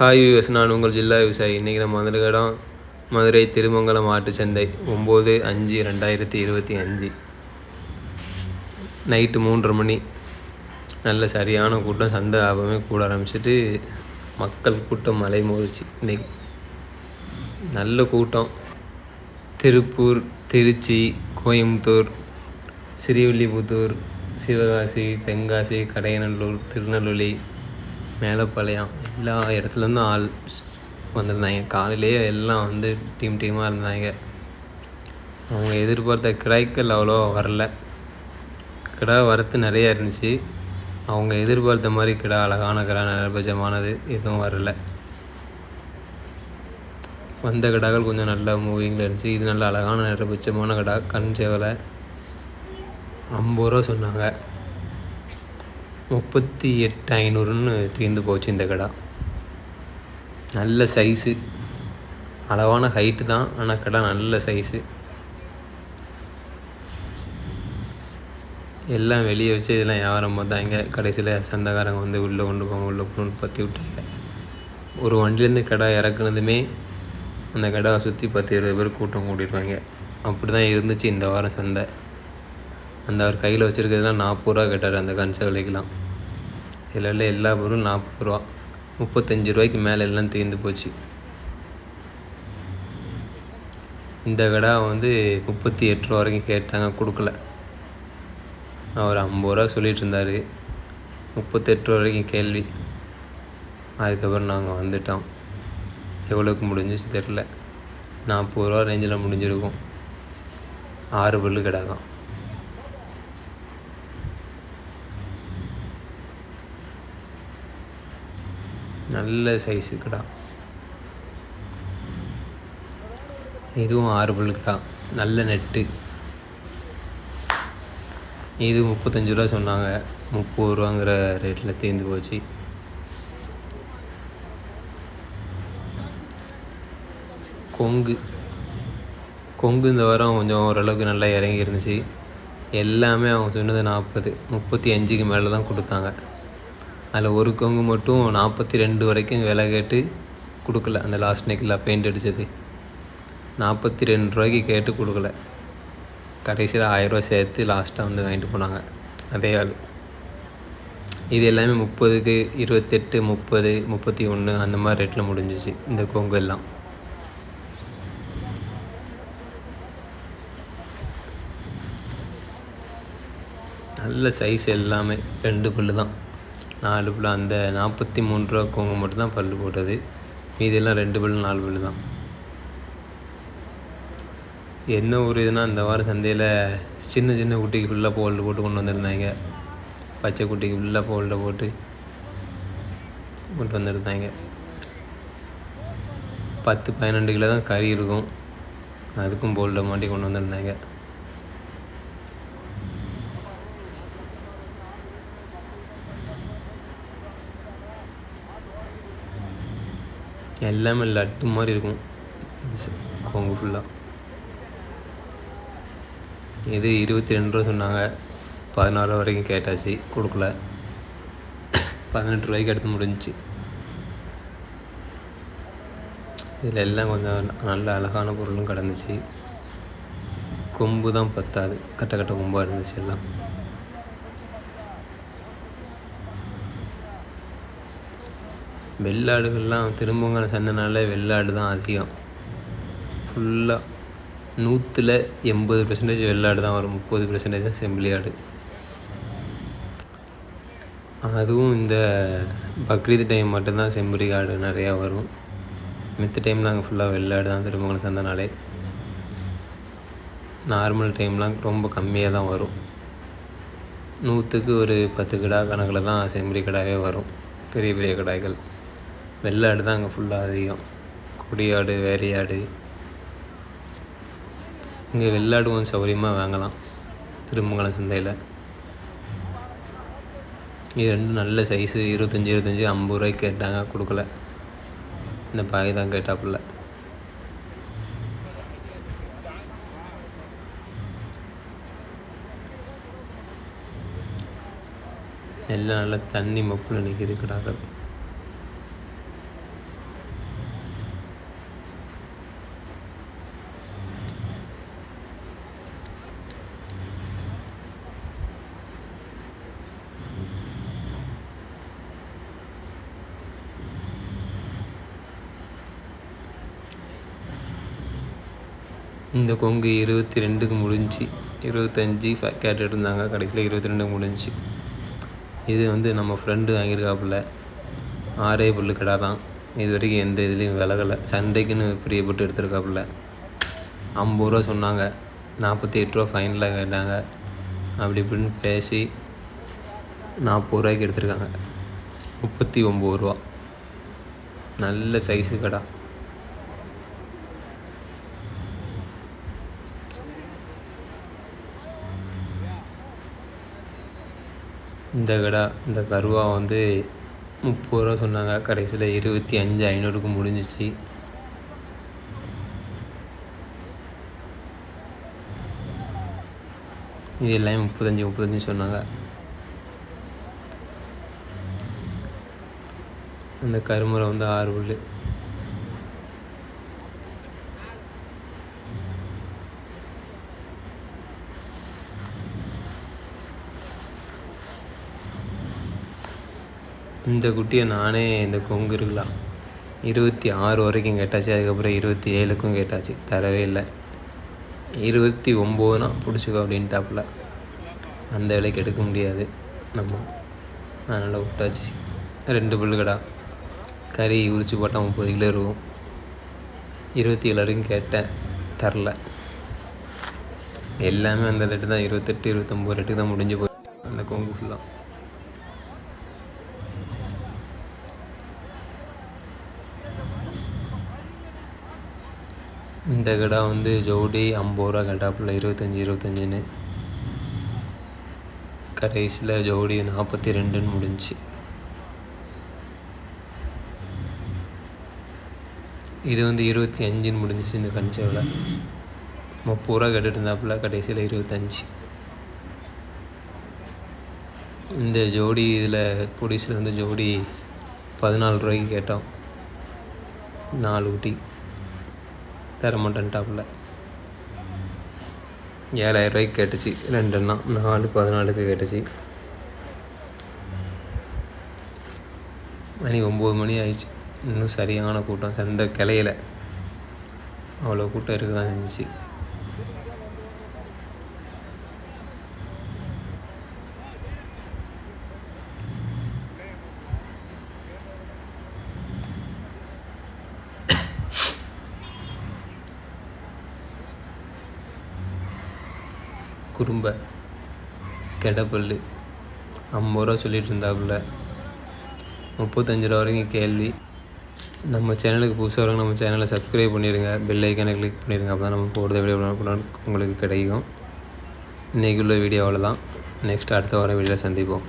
Hi US நான் உங்கள் ஜில்லா விவசாயி இன்றைக்கி நம்ம வந்திருக்க இடம் மதுரை திருமங்கலம் ஆட்டுச்சந்தை சந்தை ஒம்பது அஞ்சு ரெண்டாயிரத்தி இருபத்தி அஞ்சு. நைட்டு மூன்றரை மணி. நல்ல சரியான கூட்டம் சந்தை ஆபமே கூட ஆரம்பிச்சிட்டு மக்கள் கூட்டம் மலை மோதிச்சு இன்னைக்கு. நல்ல கூட்டம். திருப்பூர் திருச்சி கோயம்புத்தூர் ஸ்ரீவில்லிபுத்தூர் சிவகாசி தென்காசி கடையநல்லூர் திருநெல்வேலி மேலப்பாளையம் எல்லா இடத்துலேருந்தும் ஆள் வந்திருந்தாங்க. காலையிலேயே எல்லாம் வந்து டீம் டீமாக இருந்தாங்க. அவங்க எதிர்பார்த்த கிடாய்க்கள் அவ்வளோ வரல. கிடா வரத்து நிறையா இருந்துச்சு. அவங்க எதிர்பார்த்த மாதிரி கிடா அழகான கிடா நிரபட்சமானது எதுவும் வரல. வந்த கிடாக்கள் கொஞ்சம் நல்ல மூவிங்கில் இருந்துச்சு. இது நல்ல அழகான நிரபட்சமான கிடா. கண் சேவலை ஐம்பது ரூபா சொன்னாங்க. முப்பத்தி எட்டு ஐநூறுன்னு தீர்ந்து போச்சு இந்த கடை. நல்ல சைஸு அளவான ஹைட்டு தான் ஆனால் கடை நல்ல சைஸு எல்லாம் வெளியே வச்சு இதெல்லாம் வியாபாரம் பார்த்தாங்க. கடைசியில் சந்தைக்காரங்க வந்து உள்ளே கொண்டு போங்க உள்ளே கொண்டு பற்றி விட்டாங்க. ஒரு வண்டிலேருந்து கடை இறக்குனதுமே அந்த கடையை சுற்றி பத்து இருபது பேர் கூட்டம் கூட்டிடுவாங்க அப்படி தான் இருந்துச்சு இந்த வாரம் சந்தை. அந்த அவர் கையில் வச்சுருக்கிறதுலாம் நாற்பது ரூபா கேட்டார் அந்த கன்ச விலைக்கெலாம் இதில் எல்லா பொருளும் நாற்பது ரூபா முப்பத்தஞ்சு ரூபாய்க்கு மேலே எல்லாம் தீர்ந்து போச்சு. இந்த கடை வந்து முப்பத்தி எட்டு ரூபா வரைக்கும் கேட்டாங்க கொடுக்கல. அவர் ஐம்பது ரூபா சொல்லிகிட்டு இருந்தார். முப்பத்தெட்டு ரூபா வரைக்கும் கேள்வி. அதுக்கப்புறம் நாங்கள் வந்துட்டோம். எவ்வளோக்கு முடிஞ்சிச்சு தெரில நாற்பது ரூபா ரேஞ்சில் முடிஞ்சிருக்கும். ஆறு பல்லு கிடக்கும். நல்ல சைஸு கடா இதுவும் ஆறு கிடா நல்ல நெட்டு இது முப்பத்தஞ்சு ரூபா சொன்னாங்க. முப்பது ரூபாங்கிற ரேட்டில் தீர்ந்து போச்சு. கொங்கு. கொங்கு இந்த வாரம் கொஞ்சம் ஓரளவுக்கு நல்லா இறங்கி இருந்துச்சு எல்லாமே அவங்க சொன்னது நாற்பது. முப்பத்தி அஞ்சுக்கு மேலே தான் கொடுத்தாங்க. அதில் ஒரு கொங்கு மட்டும் நாற்பத்தி ரெண்டு வரைக்கும் விலை கேட்டு கொடுக்கல. அந்த லாஸ்ட் நெக்கில் பெயிண்ட் அடித்தது நாற்பத்தி ரெண்டு ரூபாய்க்கு கேட்டு கொடுக்கல. கடைசியில் ஆயிரரூவா சேர்த்து லாஸ்ட்டாக வந்து வாங்கிட்டு போனாங்க. அதே ஆள். இது எல்லாமே முப்பதுக்கு இருபத்தெட்டு முப்பது முப்பத்தி ஒன்று அந்த மாதிரி ரேட்டில் முடிஞ்சிச்சு இந்த கொங்கு எல்லாம். நல்ல சைஸ் எல்லாமே. ரெண்டு புல்லு தான். நாலு புல் அந்த நாற்பத்தி மூணு ரூபா கோங்க மட்டும்தான் பல் போட்டது. மீதெல்லாம் ரெண்டு பில்லு நாலு பல்லு தான். என்ன ஒரு இதுனா இந்த வாரம் சந்தையில் சின்ன சின்ன குட்டிக்கு ஃபுல்லாக போல்டு போட்டு கொண்டு வந்திருந்தாங்க. பச்சை குட்டிக்கு ஃபுல்லாக போல்டை போட்டு கொண்டு வந்திருந்தாங்க. பத்து பன்னெண்டு கிலோ தான் கறி இருக்கும். அதுக்கும் போல்டை மாட்டி கொண்டு வந்திருந்தாங்க. எல்லாமே லட்டு மாதிரி இருக்கும். கோங்கு ஃபுல்லாக இது இருபத்தி ரெண்டு ரூபா சொன்னாங்க. பதினாறு ரூபா வரைக்கும் கேட்டாச்சு கொடுக்கல. பதினெட்டு ரூபாய்க்கு எடுத்து முடிஞ்சிச்சு. இதில் எல்லாம் கொஞ்சம் நல்ல அழகான பொருளும் கிடந்துச்சு. கொம்பு தான் பத்தாது. கட்ட கட்ட கொம்பாக இருந்துச்சு எல்லாம். வெள்ளாடுகள்லாம் திரும்பங்கிற சந்தைனால வெள்ளாடு தான் அதிகம். ஃபுல்லாக நூற்றில் எண்பது பெர்சன்டேஜ் வெள்ளாடு தான் வரும். முப்பது பெர்சன்டேஜ் தான் செம்பிளி ஆடு அதுவும் இந்த பக்ரீத் டைம் மட்டும்தான் செம்பரி ஆடு நிறையா வரும். மித்த டைம் நாங்கள் ஃபுல்லாக வெள்ளாடு தான் திருமங்கலம் சந்தைனாலே நார்மல் டைம்லாம் ரொம்ப கம்மியாக தான் வரும். நூற்றுக்கு ஒரு பத்து கிடா கணக்கில் தான் செம்பரி கடாவே வரும். பெரிய பெரிய கடாய்கள். வெள்ளாடு தான் அங்கே ஃபுல்லாக அதிகம். கொடியாடு வேலையாடு இங்கே வெள்ளாடு கொஞ்சம் சௌகரியமாக வாங்கலாம். திருமங்கலம் சந்தையில். இது ரெண்டும் நல்ல சைஸு இருபத்தஞ்சி இருபத்தஞ்சி ஐம்பது ரூபாய்க்கு கேட்டாங்க கொடுக்கல. இந்த பாய் தான் கேட்டாப்புல. எல்லாம் நல்லா தண்ணி மப்பில் நிற்கிது கிடாக்கள். இந்த கொங்கு இருபத்தி ரெண்டுக்கு முடிஞ்சு இருபத்தஞ்சி கேட்டுட்டு இருந்தாங்க கடைசியில் இருபத்தி ரெண்டுக்கு முடிஞ்சு. இது வந்து நம்ம ஃப்ரெண்டு வாங்கியிருக்காப்புல. ஆறே புல்லு கடை தான். இது வரைக்கும் எந்த இதுலேயும் விலகலை. சண்டைக்குன்னு பிரியப்பட்டு எடுத்திருக்காப்புல. ஐம்பது ரூபா சொன்னாங்க. நாற்பத்தி எட்டு ரூபா ஃபைனலாக கேட்டாங்க. அப்படி இப்படின்னு பேசி நாற்பது ரூபாய்க்கு எடுத்திருக்காங்க. முப்பத்தி ஒம்பது ரூபா. நல்ல சைஸு கடை. இந்த கடை இந்த கருவா வந்து முப்பது ரூபா சொன்னாங்க. கடைசியில் இருபத்தி அஞ்சு ஐநூறுக்கு முடிஞ்சிச்சு. இது எல்லாமே முப்பத்தஞ்சு முப்பத்தஞ்சு சொன்னாங்க. அந்த கருமுறை வந்து ஆறு புல் இந்த குட்டியை நானே இந்த கொங்கு இருக்கலாம் இருபத்தி ஆறு வரைக்கும் கேட்டாச்சு அதுக்கப்புறம் இருபத்தி ஏழுக்கும் கேட்டாச்சு. தரவே இல்லை. இருபத்தி ஒம்போதுனா பிடிச்சிக்கோ அப்படின்ட்டாப்புல. அந்த விலைக்கு எடுக்க முடியாது. நம்ம அதனால் விட்டாச்சு. ரெண்டு புல்லுக்கடா கறி உரிச்சு போட்டால் முப்பது கிலோ இருக்கும். இருபத்தி ஏழு வரைக்கும் கேட்டேன். தரல. எல்லாமே அந்த ரேட்டு தான். இருபத்தெட்டு இருபத்தொம்போது ரேட்டுக்கு தான் முடிஞ்சு போய் அந்த கொங்கு ஃபுல்லாக இந்த கடை வந்து ஜோடி ஐம்பது ரூபா கேட்டாப்புல இருபத்தஞ்சி இருபத்தஞ்சின்னு. கடைசியில் ஜோடி நாற்பத்தி ரெண்டுன்னு முடிஞ்சுச்சு. இது வந்து இருபத்தி அஞ்சுன்னு முடிஞ்சிச்சு இந்த கன்சேவில் முப்பது ரூபா கேட்டுட்டு இருந்தாப்புல கடைசியில் இருபத்தஞ்சி. இந்த ஜோடி இதில் போலீஸில் வந்து ஜோடி பதினாலு ரூபாய்க்கு கேட்டோம். நாலு ஊட்டி. தர மாட்டேன்ட்டாப்புல ஏழாயிரம் ரூபாய்க்கு கேட்டுச்சு. ரெண்டுன்னா நாலு பதினாலுக்கு கேட்டுச்சு. மணி ஒம்பது மணி ஆயிடுச்சு. இன்னும் சரியான கூட்டம். சந்தை கிளையில. அவ்வளோ கூட்டம் இருக்க தான் இருந்துச்சு குறும்ப கெடப்பல் ஐம்பது ரூபா சொல்லிட்டு இருந்தாப்புல முப்பத்தஞ்சு ரூபா வரைக்கும் கேள்வி. நம்ம சேனலுக்கு புதுசாக வரவங்க நம்ம சேனலை சப்ஸ்கிரைப் பண்ணிடுங்க பெல் ஐக்கனை கிளிக் பண்ணிடுங்க அப்போ தான் நம்ம போடுற வீடியோ உங்களுக்கு கிடைக்கும். இன்றைக்கி உள்ள வீடியோ அவ்வளோதான் நெக்ஸ்ட் அடுத்த வாரம் வீடியோவில் சந்திப்போம்.